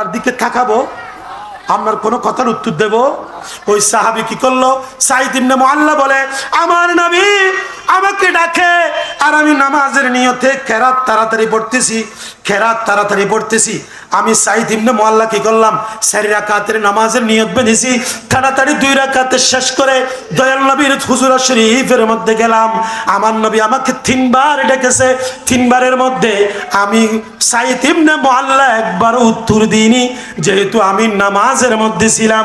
তার দিকে তাকাবো। আপনার কোনো কথার উত্তর দেব? ওই সাহাবি কি করল? সাইদ ইবনে বলে, আমার নবী আমাকে ডাকে আর আমি নামাজের নিয়তে খেরাত তাড়াতাড়ি পড়তেছি, খেরাত তাড়াতাড়ি পড়তেছি। আমি সাইদ ইবনে মোহাল্লা কি করলাম? চারি রাকাতের নামাজের নিয়ত বেঁধেছি, তাড়াতাড়ি দুই রাকাতে শেষ করে দয়াল নবীর হুজুর শরীফের মধ্যে গেলাম। আমার নবী আমাকে তিনবার ডেকেছে। তিনবারের মধ্যে আমি সাইদ ইবনে মোহাল্লা একবার উত্তর দিইনি, যেহেতু আমি নামাজের মধ্যে ছিলাম।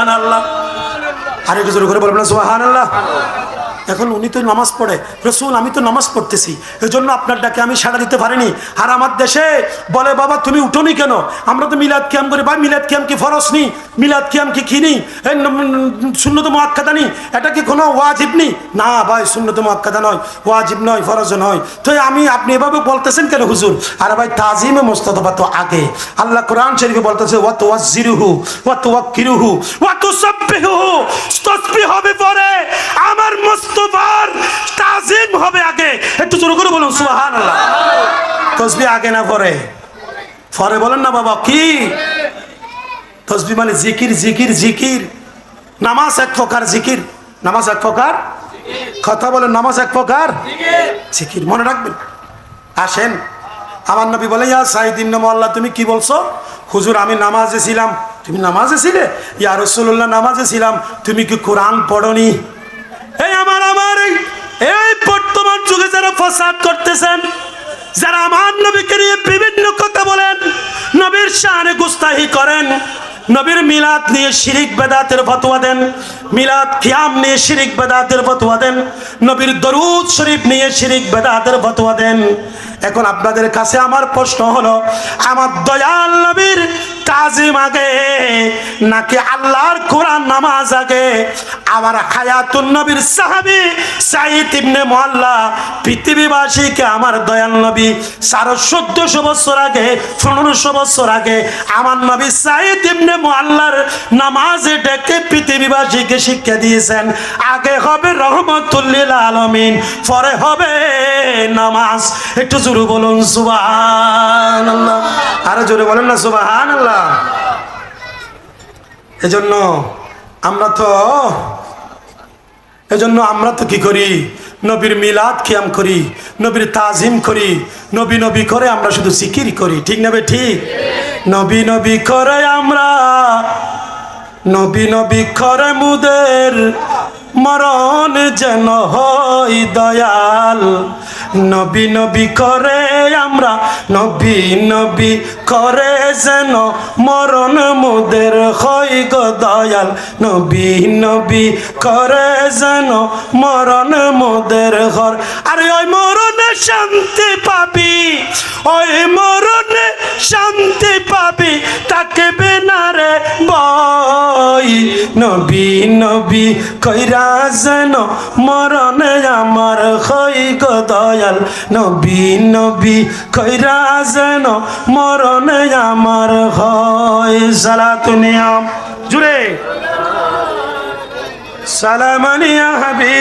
সুবহানাল্লাহ। আর একটু জোরে করে বলবেন সুবহানাল্লাহ। এখন উনি তো নামাজ পড়ে। রসুল, আমি তো নামাজ পড়তেছি। এই জন্য আপনার ডাকে আমি সাড়া দিতে পারিনি। আর আমার দেশে বলে, বাবা, তুমি উঠোনি কেন? আমরা তো মিলাদ কিয়াম করি। ভাই, মিলাদ কিয়াম কি ফরস নি? মিলাদ কিয়াম কি কিনি শূন্যত মোয়াক্কাদা নি এটা কি কোনো ওয়াজিব নি? না ভাই শূন্যত মোয়াক্কাদা নয়। ওয়াজিব নয়, ফরজ নয়। তো আমি, আপনি এভাবে বলতেছেন কেন হুজুর? আর ভাই, তাজিমে মোস্তফা তো আগে। আল্লাহ কোরআন শরীফে বলতেছে ওয়াত ওয়াজিরুহু ওয়াত ওয়াক্কিরুহু ওয়াত সাব্বিহুহু তসবিহ হবে পরে। আমার মোস্তফার তাজিম হবে আগে? একটু জোরে করে বলুন, সুবহানাল্লাহ। তসবিহ আগে না পরে? পরে বলেন না বাবা, কি? তসবি মানে জিকির জিকির জিকির। নামাজ এক প্রকার জিকির। নামাজ এক প্রকার? কথা বলেন, নামাজ এক প্রকার? জিকির, মনে রাখবেন। আসেন। আমার নবী বলে, ইয়া সাইদিন আল্লাহ তুমি কি বলছো? হুজুর, আমি নামাজে ছিলাম। তুমি নামাজে ছিলে? ইয়া রসুল্লাহ নামাজে ছিলাম। তুমি কি কোরআন পড়নি? এই আমার আমার, এই বর্তমান যুগে যারা ফসাদ করতেছেন, যারা আমার নবীকে নিয়ে বিভিন্ন কথা বলেন, নবীর শাহানে গুস্তাহি করেন, নবীর মিলাদ নিয়ে শিরিক বেদাতের ফতোয়া দেন, মিলাদ কিয়াম নিয়ে শিরিক বেদাতের ফতোয়া দেন, নবীর দরুদ শরীফ নিয়ে শিরিক বেদাতের ফতোয়া দেন এখন আপনাদের কাছে আমার প্রশ্ন হলো, আমার দয়াল নবীর তাজিম আগে, নাকি আল্লাহর কোরআন নামাজ আগে? আমার হায়াতুন নবীর সাহাবি সাইদ ইবনে মোহাল্লা পৃথিবীবাসীকে আমার দয়াল নবী সাড়ে চোদ্দশো বছর আগে, পনেরোশো বছর আগে আমার নবী সাইদ ইবনে মোহাল্লার নামাজে ডেকে পৃথিবীবাসীকে শিক্ষা দিয়েছেন, আগে হবে রহমতুল্লিল আলমিন, পরে হবে নামাজ। একটু জোরে বলুন সুবাহান আল্লাহ আরও জোরে বলেন না সুবাহান আল্লাহ এজন্য আমরা তো, এজন্য আমরা তো কি করি? নবীর মিলাদ কিয়াম করি, নবীর তাজিম করি, নবী নবী করে আমরা শুধু জিকির করি। ঠিক না বে, ঠিক? নবী নবী করে আমরা, নবী নবী করে মুদের মরণ যেন হই দয়াল। নবী নবী করে আমরা, নবী নবী করে যেন মরণ মুদের হই গো দয়াল। নবী নবী করে যেন মরণ মুদের ঘর। আরে ওই মরণে শান্তি পাবি, ওই মরণে শান্তি পাবি। নবী নবী, কইরা যেন মরণে আমার হই গো দয়াল। নবী নবী, কইরা যেন মরণে আমার হয় সালাতুনিয়াম জুড়ে। সালামানিয়া হাবি